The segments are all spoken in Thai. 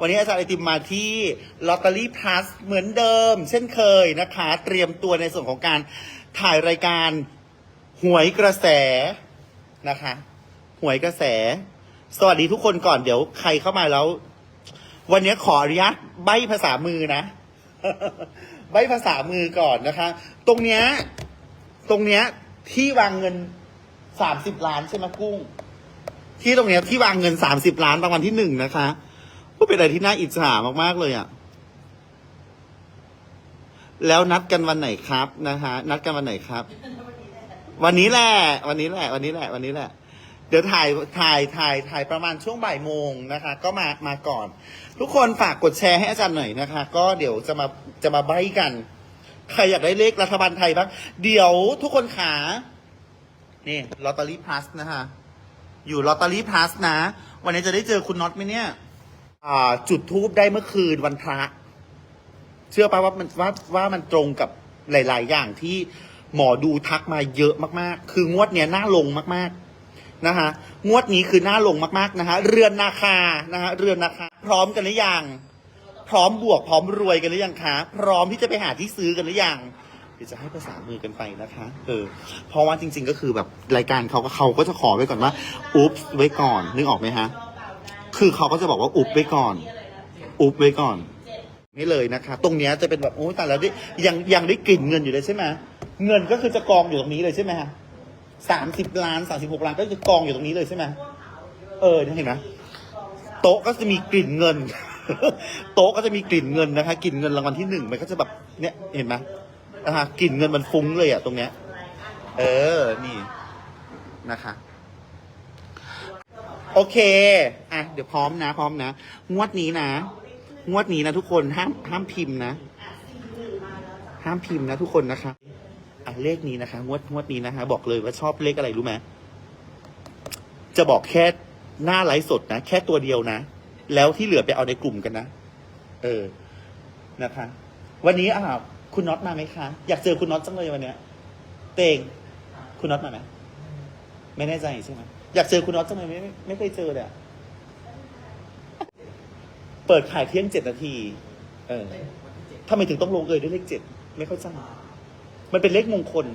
วันนี้อาจารย์ไอติมมาที่ลอตเตอรี่พลัสเหมือนเดิม เช่นเคยนะคะ เตรียมตัวในส่วนของการถ่ายรายการหวยกระแสนะคะหวยกระแส สวัสดีทุกคนก่อนเดี๋ยวใครเข้ามาแล้ว วันนี้ขออนุญาตใบภาษามือนะ ใบภาษามือก่อนนะคะ ตรงเนี้ยตรงเนี้ยที่วางเงินสามสิบล้านใช่ไหมกุ้ง ที่ตรงเนี้ยที่วางเงินสามสิบล้านรางวัลที่หนึ่งนะคะ เป็นอะไรที่น่าอิจฉามากๆเลยอะ่ะ แล้วนัดกันวันไหนครับนะคะนัดกันวันไหนครับ วันนี้แหละ วันนี้แหละ วันนี้แหละ วันนี้แหละ เดี๋ยวถ่าย ถ่าย ถ่าย ถ่ายประมาณช่วงบ่ายโมงนะคะ ก็มา มาก่อน ทุกคนฝากกดแชร์ให้อาจารย์หน่อยนะคะ ก็เดี๋ยวจะมา จะมาใบกัน ใครอยากได้เลขรัฐบาลไทยบ้าง เดี๋ยวทุกคนขา นี่ลอตเตอรี่พลัสนะคะอยู่ลอตเตอรี่พลัสนะ วันนี้จะได้เจอคุณน็อตไหมเนี่ย จุดทูบได้เมื่อคืนวันพระ เชื่อป่ะว่ามันว่าว่ามันตรงกับหลาย ๆ อย่างที่หมอดูทักมาเยอะมาก ๆ คืองวดเนี้ยน่าลงมากๆนะคะงวดนี้คือน่าลงมากๆนะคะเรือนนาคานะคะเรือนนาคา พร้อมกันหรือยังพร้อมบวกพร้อมรวยกันหรือยังคะพร้อมที่จะไปหาที่ซื้อกันหรือยังเดี๋ยวจะให้ภาษามือกันไปนะคะ เออ เพราะว่าจริง ๆ ก็คือแบบรายการเขาก็เขาก็จะขอไว้ก่อนว่าอุ๊บไว้ก่อนนึกออกไหมฮะ คือเขาก็จะบอกว่าอุบไว้ก่อน อุบไว้ก่อน นี่เลยนะคะ ตรงเนี้ยจะเป็นแบบโอ้ยแต่แล้วได้ยังยังได้กลิ่นเงินอยู่เลยใช่ไหมเงินก็คือจะกองอยู่ตรงนี้เลยใช่ไหมฮะสามสิบล้านสามสิบหกล้านก็จะกองอยู่ตรงนี้เลยใช่ไหมเออเนี่ยเห็นไหมโต๊ะก็จะมีกลิ่นเงิน โต๊ะก็จะมีกลิ่นเงินนะคะกลิ่นเงินรางวัลที่หนึ่งมันก็จะแบบเนี่ยเห็นไหมนะคะกลิ่นเงินมันฟุ้งเลยอะตรงเนี้ย เออนี่นะคะ โอเค อะ เดี๋ยวพร้อมนะ พร้อมนะ งวดนี้นะ งวดนี้นะทุกคน ห้าม ห้ามพิมพ์นะ ห้ามพิมพ์นะทุกคนนะคะ อะ เลขนี้นะคะ งวด งวดนี้นะคะ บอกเลยว่าชอบเลขอะไรรู้ไหมจะบอกแค่หน้าไลฟ์สดนะ แค่ตัวเดียวนะ แล้วที่เหลือไปเอาในกลุ่มกันนะ เออ นะคะ วันนี้อะคุณน็อตมาไหมคะ อยากเจอคุณน็อตจังเลยวันเนี้ย เตง คุณน็อตมาไหม ไม่แน่ใจใช่ไหม อยากเจอคุณน็อตจังเลยไมไม่ไม่เคยเจอเลยอะเปิดขายเที่ยงเจ็ดนาที เออทำไมถึงต้องลงเอยด้วยเลขเจ็ดไม่เข้าใจมันเป็นเลขมงคล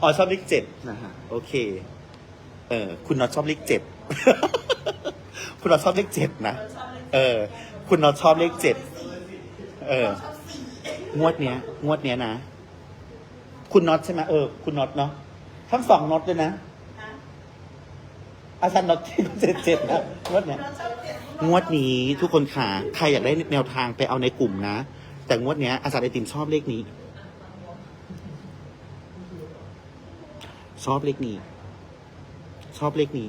อ๋อชอบเลขเจ็ดนะฮะโอเค เออ คุณน็อตชอบเลขเจ็ดคุณน็อตชอบเลขเจ็ดนะเออ คุณน็อตชอบเลขเจ็ดเออ งวดเนี้ย งวดเนี้ยนะ คุณน็อตใช่ไหมเออ คุณน็อตเนาะทั้งสองน็อตเลยนะ อาจารย์น็อตที่เจ็ดเจ็ดนะงวดเนี้ยงวดนี้ทุกคนขาใครอยากได้แนวทางไปเอาในกลุ่มนะ แต่งวดเนี้ยอาจารย์ไอติมชอบเลขนี้ ชอบเลขนี้ ชอบเลขนี้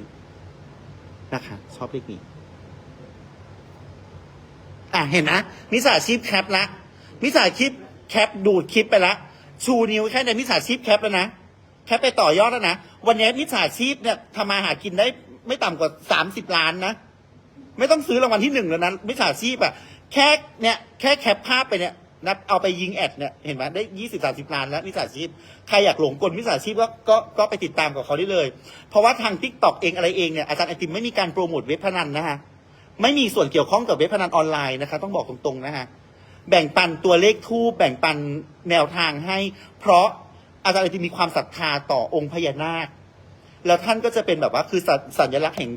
นะคะชอบเลขนี้ อะเห็นนะมิจฉาชีพแคปละมิจฉาชีพแคปดูดคลิปไปละชูนิ้วแค่ในมิจฉาชีพแคปแล้วนะ แคปไปต่อยอดแล้วนะ วันนี้มิจฉาชีพเนี่ยทำมาหากินได้ไม่ต่ำกว่าสามสิบล้านนะ ไม่ต้องซื้อรางวัลที่หนึ่งแล้วนะมิจฉาชีพอะแค่เนี่ยแค่แคปภาพไปเนี่ยนับเอาไปยิงแอดเนี่ยเห็นไหมได้ยี่สิบสาสิบล้านแล้วมิจฉาชีพใครอยากหลงกลมิจฉาชีพก็ก็ก็ไปติดตามกับเขาได้เลย เพราะว่าทางทิกตอกเองอะไรเองเนี่ยอาจารย์ไอติมไม่มีการโปรโมทเว็บพนันนะฮะไม่มีส่วนเกี่ยวข้องกับเว็บพนันออนไลน์นะคะต้องบอกตรงๆนะฮะแบ่งปันตัวเลขทูบแบ่งปันแนวทางให้ เพราะ อาจารย์ไอติมมีความศรัทธาต่อองค์พญานาค แล้วท่านก็จะเป็นแบบว่าคือสัญสัญลักษณ์แห่ง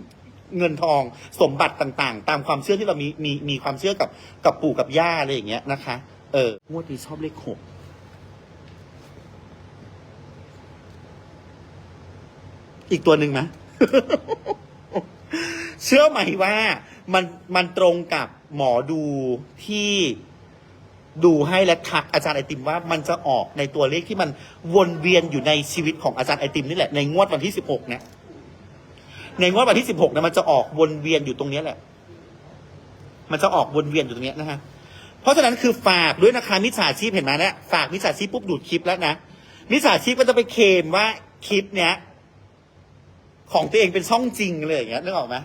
เงินทองสมบัติต่างๆ ตามความเชื่อที่เรามีมีมีความเชื่อกับกับปู่กับย่าอะไรอย่างเงี้ยนะคะ เอองวดนี้ชอบเลขหกอีกตัวหนึ่งไหมเชื่อไหมว่ามันมันตรงกับหมอดูที่ ดูให้และทักอาจารย์ไอติมว่ามันจะออกในตัวเลขที่มันวนเวียนอยู่ในชีวิตของอาจารย์ไอติมนี่แหละในงวดวันที่สิบหกเนี่ยในงวดวันที่สิบหกเนี่ยมันจะออกวนเวียนอยู่ตรงนี้แหละ มันจะออกวนเวียนอยู่ตรงนี้นะฮะเพราะฉะนั้นคือฝากด้วยนะคะมิจฉาชีพเห็นไหมเนี่ยฝากมิจฉาชีพปุ๊บดูดคลิปแล้วนะมิจฉาชีพก็จะไปเคมว่าคลิปเนี้ยของตัวเองเป็นช่องจริงเลยอย่างเงี้ยนึกออกไหม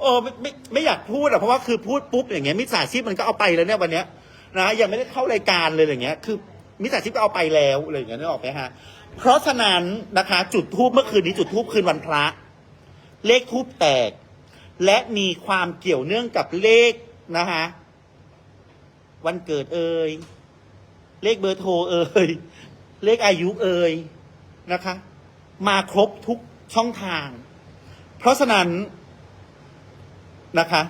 เออไม่ไม่ไม่อยากพูดอะเพราะว่าคือพูดปุ๊บอย่างเงี้ยมิจฉาชีพมันก็เอาไปแล้วเนี่ยวันเนี้ย นะยังไม่ได้เข้ารายการเลยอย่างเงี้ย คือมิจฉาชีพเอาไปแล้วอะไรอย่างเงี้ยนึกออกไหมฮะเพราะฉะนั้นนะคะ จุดทูบเมื่อคืนนี้จุดทูบคืนวันพระ เลขทูบแตก และมีความเกี่ยวเนื่องกับเลขนะคะวันเกิดเอ่ยเลขเบอร์โทรเอ่ยเลขอายุเอ่ยนะคะ มาครบทุกช่องทาง เพราะฉะนั้นนะคะ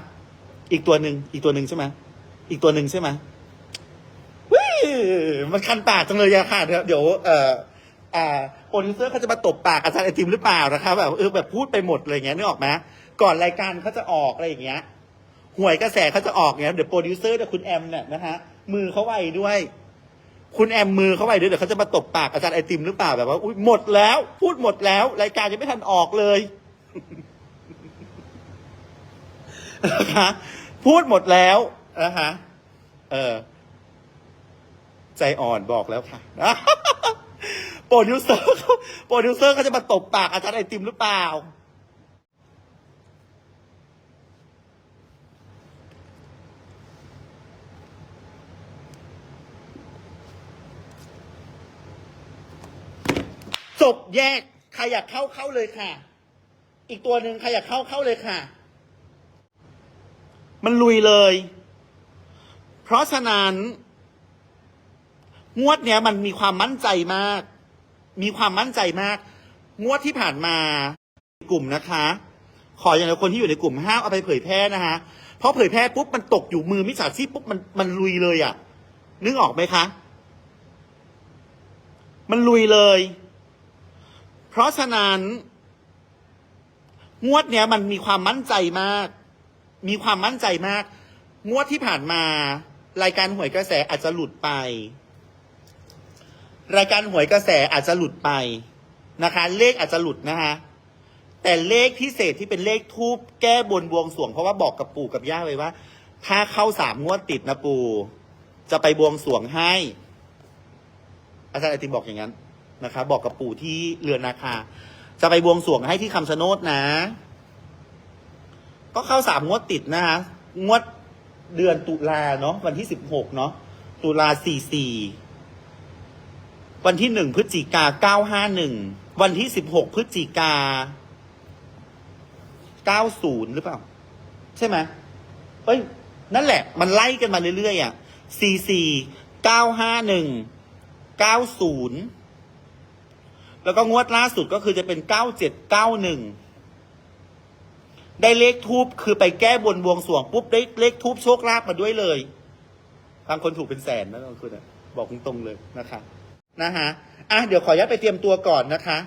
อีกตัวหนึ่งอีกตัวหนึ่งใช่ไหมอีกตัวหนึ่งใช่ไหม มันคันปากจังเลยอะค่ะเดี๋ยวเดี๋ยวเอ่ออ่าโปรดิวเซอร์เขาจะมาตบปากอาจารย์ไอติมหรือเปล่านะคะแบบเออแบบพูดไปหมดอะไรเงี้ยนึกออกไหมก่อนรายการเขาจะออกอะไรอย่างเงี้ยหวยกระแสเขาจะออกเงี้ยเดี๋ยวโปรดิวเซอร์เดี๋ยวคุณแอมเนี่ยนะฮะมือเขาไวด้วย คุณแอมมือเขาไวด้วยเดี๋ยวเขาจะมาตบปากอาจารย์ไอติมหรือเปล่าแบบว่าอุ้ยหมดแล้ว พูดหมดแล้ว รายการยังไม่ทันออกเลยนะคะพูดหมดแล้วนะคะเออ ใจอ่อนบอกแล้วค่ะ โปรดิวเซอร์เขาโปรดิวเซอร์เขาจะมาตบปากอาจารย์ไอติมหรือเปล่า จบแยก ใครอยากเข้าเข้าเลยค่ะ อีกตัวหนึ่งใครอยากเข้าเข้าเลยค่ะ มันลุยเลย เพราะฉะนั้น งวดเนี้ยมันมีความมั่นใจมาก มีความมั่นใจมาก งวดที่ผ่านมากลุ่มนะคะ ขออย่างเดียวคนที่อยู่ในกลุ่มห้ามเอาไปเผยแพร่นะคะเพราะเผยแพร่ปุ๊บมันตกอยู่มือมิจฉาชีพปุ๊บมันมันลุยเลยอะ่ะ นึกออกไหมคะ มันลุยเลย เพราะฉะนั้น งวดเนี้ยมันมีความมั่นใจมาก มีความมั่นใจมาก งวดที่ผ่านมารายการหวยกระแสอาจจะหลุดไป รายการหวยกระแสอาจจะหลุดไปนะคะ เลขอาจจะหลุดนะคะแต่เลขพิเศษที่เป็นเลขทูบแก้บนบวงสรวง เพราะว่าบอกกับปู่กับย่าไว้ว่า ถ้าเข้าสามงวดติดนะปู่จะไปบวงสรวงให้ อาจารย์ไอติมบอกอย่างนั้นนะคะ บอกกับปู่ที่เรือนนาคา จะไปบวงสรวงให้ที่คำชะโนดนะ ก็เข้าสามงวดติดนะคะงวดเดือนตุลาเนาะวันที่สิบหกเนาะตุลาสี่สี่ วันที่หนึ่งพฤศจิกาเก้าห้าหนึ่งวันที่สิบหกพฤศจิกาเก้าศูนย์หรือเปล่า ใช่ไหมเอ้ย นั่นแหละ มันไล่กันมาเรื่อยๆอะสี่สี่เก้าห้าหนึ่งเก้าศูนย์แล้วก็งวดล่าสุดก็คือจะเป็นเก้าเจ็ดเก้าหนึ่งได้เลขทูบคือไปแก้บนบวงสรวงปุ๊บได้เลขทูบโชคลาภมาด้วยเลยบางคนถูกเป็นแสนนะบางคนอะบอกตรงๆเลยนะคะ นะฮะอะเดี๋ยวขออนุญาตไปเตรียมตัวก่อนนะคะ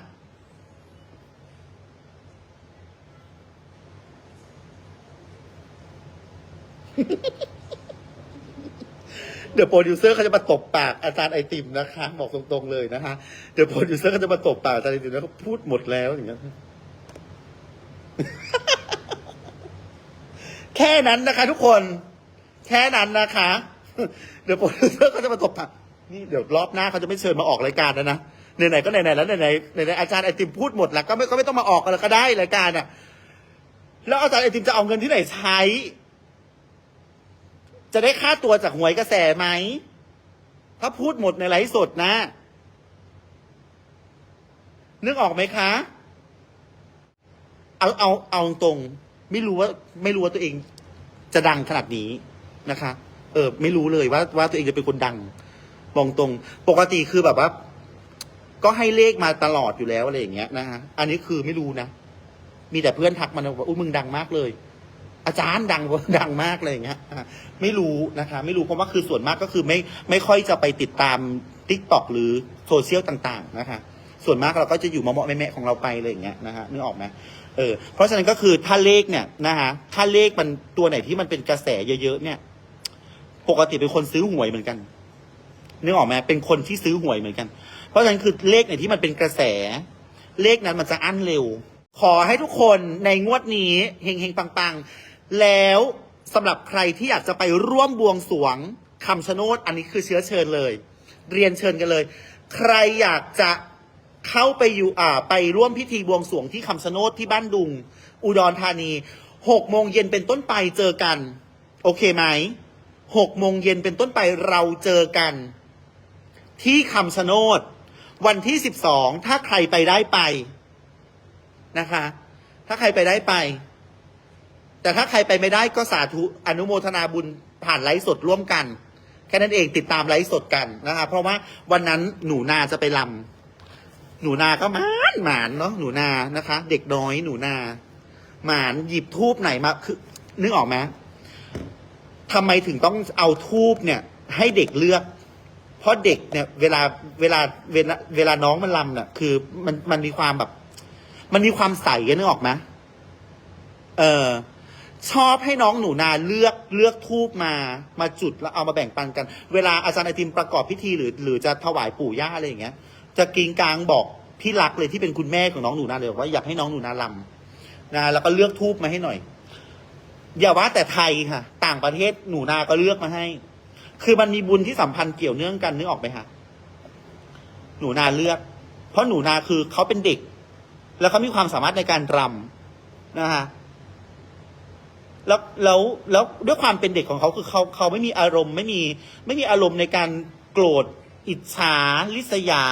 เดี๋ยวโปรดิวเซอร์เขาจะมาตบปากอาจารย์ไอติมนะคะ บอกตรงๆเลยนะคะเดี๋ยวโปรดิวเซอร์เขาจะมาตบปากอาจารย์ไอติมแล้วเขาพูดหมดแล้วอย่างเงี้ยแค่นั้นนะคะ ทุกคน แค่นั้นนะคะ เดี๋ยวโปรดิวเซอร์เขาจะมาตบปาก นี่เดี๋ยวรอบหน้าเขาจะไม่เชิญมาออกรายการแล้วนะไหนๆก็ไหนๆแล้วไหนๆไหนๆอาจารย์ไอติมพูดหมดแล้วก็ไม่ก็ไม่ต้องมาออกกันแล้วก็ได้รายการอะแล้วอาจารย์ไอติมจะเอาเงินที่ไหนใช้ จะได้ค่าตัวจากหวยกระแสไหมถ้าพูดหมดในไลฟ์สดนะ นึกออกไหมคะ เอาเอาเอาตรงๆไม่รู้ว่า ไม่รู้ว่าตัวเองจะดังขนาดนี้นะคะ เออ ไม่รู้เลยว่าว่าตัวเองจะเป็นคนดัง บอกตรงปกติคือแบบว่า ก็ให้เลขมาตลอดอยู่แล้วอะไรอย่างเงี้ยนะฮะอันนี้คือไม่รู้นะ มีแต่เพื่อนทักมานะว่าอุ้ยมึงดังมากเลย อาจารย์ดังดังมากเลยอย่างเงี้ยไม่รู้นะคะ ไม่รู้เพราะว่าคือส่วนมากก็คือไม่ไม่ค่อยจะไปติดตามทิกตอกหรือโซเชียลต่างๆนะคะส่วนมากเราก็จะอยู่มาเมาะแม่ๆของเราไปเลยอย่างเงี้ยนะฮะนึกออกไหมเออเพราะฉะนั้นก็คือถ้าเลขเนี่ยนะฮะถ้าเลขมันตัวไหนที่มันเป็นกระแสเยอะๆเนี่ย ปกติเป็นคนซื้อหวยเหมือนกัน นึกออกไหมเป็นคนที่ซื้อหวยเหมือนกัน เพราะฉะนั้นคือเลขไหนที่มันเป็นกระแส เลขนั้นมันจะอั้นเร็ว ขอให้ทุกคนในงวดนี้เฮงๆปังๆ แล้วสำหรับใครที่อยากจะไปร่วมบวงสรวงคำชะโนดอันนี้คือเชื้อเชิญเลย เรียนเชิญกันเลย ใครอยากจะเข้าไปอยู่อ่าไปร่วมพิธีบวงสรวงที่คำชะโนดที่บ้านดุง อุดรธานีหกโมงเย็นเป็นต้นไปเจอกัน โอเคไหมหกโมงเย็นเป็นต้นไปเราเจอกัน ที่คำชะโนด วันที่สิบสองถ้าใครไปได้ไปนะคะ ถ้าใครไปได้ไป แต่ถ้าใครไปไม่ได้ก็สาธุอนุโมทนาบุญผ่านไลฟ์สดร่วมกัน แค่นั้นเองติดตามไลฟ์สดกันนะคะ เพราะว่าวันนั้นหนูนาจะไปลำหนูนาก็หมานหมานเนาะหนูนานะคะ เด็กน้อยหนูนาหมานหยิบทูบไหนมาคือนึกออกไหมทำไมถึงต้องเอาทูบเนี่ย ให้เด็กเลือก เพราะเด็กเนี่ยเวลาเวลาเวลาเวลาน้องมันลำเนี่ยคือมันมันมีความแบบ มันมีความใสอะนึกออกไหมเออชอบให้น้องหนูนาเลือกเลือกทูบมามาจุดแล้วเอามาแบ่งปันกัน เวลาอาจารย์ไอติมประกอบพิธีหรือ หรือจะถวายปู่ย่าอะไรอย่างเงี้ย จะกิงกลางบอกพี่รักเลยที่เป็นคุณแม่ของน้องหนูนาเลยบอกว่าอยากให้น้องหนูนาลำนะแล้วก็เลือกทูบมาให้หน่อย อย่าว่าแต่ไทยค่ะ ต่างประเทศหนูนาก็เลือกมาให้ คือมันมีบุญที่สัมพันธ์เกี่ยวเนื่องกันนึกออกไหมคะหนูนาเลือก เพราะหนูนาคือเขาเป็นเด็ก แล้วเขามีความสามารถในการรำนะคะแล้วแล้วแล้วด้วยความเป็นเด็กของเขาคือเขาเขาไม่มีอารมณ์ไม่มี ไม่มีอารมณ์ในการโกรธ อิจฉาลิษยา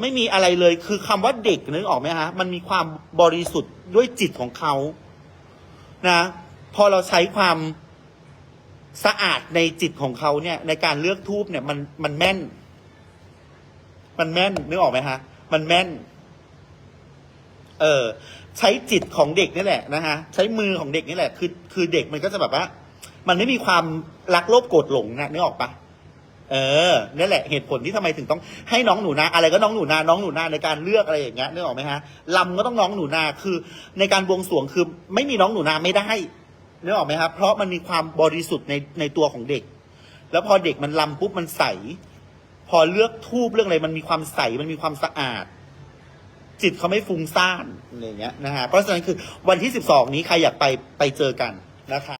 ไม่มีอะไรเลยคือคำว่าเด็กนึกออกไหมฮะมันมีความบริสุทธิ์ด้วยจิตของเขานะ พอเราใช้ความ สะอาดในจิตของเขาเนี่ย ในการเลือกทูบเนี่ย มันมันแม่น มันแม่นนึกออกไหมฮะ มันแม่น เออ ใช้จิตของเด็กนี่แหละนะฮะ ใช้มือของเด็กนี่แหละ คือ คือเด็กมันก็จะแบบว่า มันไม่มีความรักโลภโกรธหลงนะนึกออกปะเออนี่แหละเหตุผลที่ทำไมถึงต้องให้น้องหนูนาอะไรก็น้องหนูนา น้องหนูนาในการเลือกอะไรอย่างเงี้ยนึกออกไหมฮะลำก็ต้องน้องหนูนาคือ ในการบวงสรวงคือ ไม่มีน้องหนูนาไม่ได้ นึกออกไหมครับ เพราะมันมีความบริสุทธิ์ในในตัวของเด็ก แล้วพอเด็กมันลำปุ๊บมันใส พอเลือกทูบเรื่องอะไรมันมีความใสมันมีความสะอาด จิตเขาไม่ฟุ้งซ่านอะไรอย่างเงี้ยนะฮะเพราะฉะนั้นคือวันที่สิบสองนี้ใครอยากไปไปเจอกันนะคะ